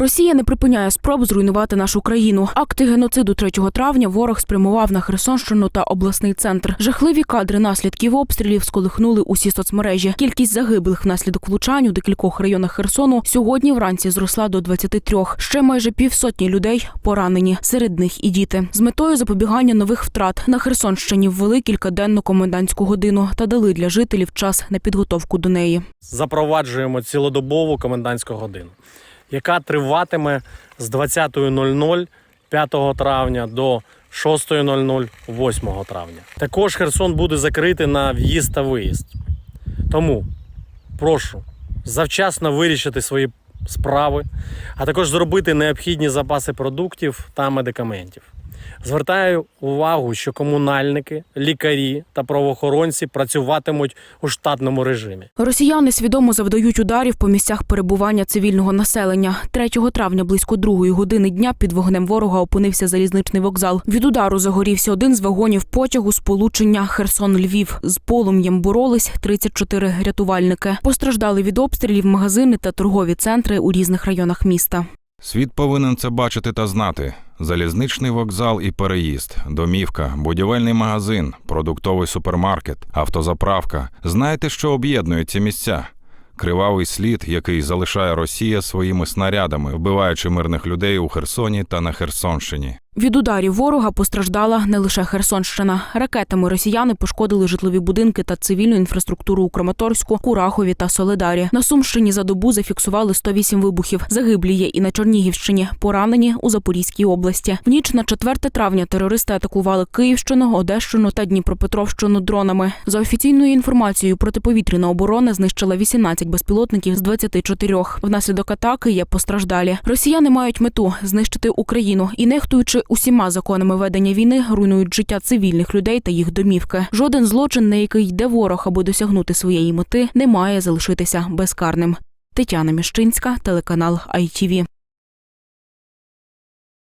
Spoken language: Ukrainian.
Росія не припиняє спроб зруйнувати нашу країну. Акти геноциду 3 травня ворог спрямував на Херсонщину та обласний центр. Жахливі кадри наслідків обстрілів сколихнули усі соцмережі. Кількість загиблих внаслідок влучань у декількох районах Херсону сьогодні вранці зросла до 23. Ще майже півсотні людей поранені. Серед них і діти. З метою запобігання нових втрат на Херсонщині ввели кількаденну комендантську годину та дали для жителів час на підготовку до неї. запроваджуємо цілодобову комендантську годину, яка триватиме з 20.00 5 травня до 6.00 8 травня. Також Херсон буде закритий на в'їзд та виїзд. Тому прошу завчасно вирішити свої справи, а також зробити необхідні запаси продуктів та медикаментів. Звертаю увагу, що комунальники, лікарі та правоохоронці працюватимуть у штатному режимі. Росіяни свідомо завдають ударів по місцях перебування цивільного населення. 3 травня близько другої години дня під вогнем ворога опинився залізничний вокзал. Від удару загорівся один з вагонів потягу сполучення Херсон-Львів. З полум'ям боролись 34 рятувальники. Постраждали від обстрілів магазини та торгові центри у різних районах міста. Світ повинен це бачити та знати. Залізничний вокзал і переїзд, домівка, будівельний магазин, продуктовий супермаркет, автозаправка. Знаєте, що об'єднує ці місця? Кривавий слід, який залишає Росія своїми снарядами, вбиваючи мирних людей у Херсоні та на Херсонщині. Від ударів ворога постраждала не лише Херсонщина. Ракетами росіяни пошкодили житлові будинки та цивільну інфраструктуру у Краматорську, Курахові та Соледарі. На Сумщині за добу зафіксували 108 вибухів. Загиблі є і на Чернігівщині, поранені у Запорізькій області. В ніч на 4 травня терористи атакували Київщину, Одещину та Дніпропетровщину дронами. За офіційною інформацією, протиповітряна оборона знищила 18 безпілотників з 24. Внаслідок атаки є постраждалі. Росіяни мають мету знищити Україну і нехтуючи усіма законами ведення війни, руйнують життя цивільних людей та їх домівки. Жоден злочин, на який йде ворог, аби досягнути своєї мети, не має залишитися безкарним. Тетяна Міщинська, телеканал ITV.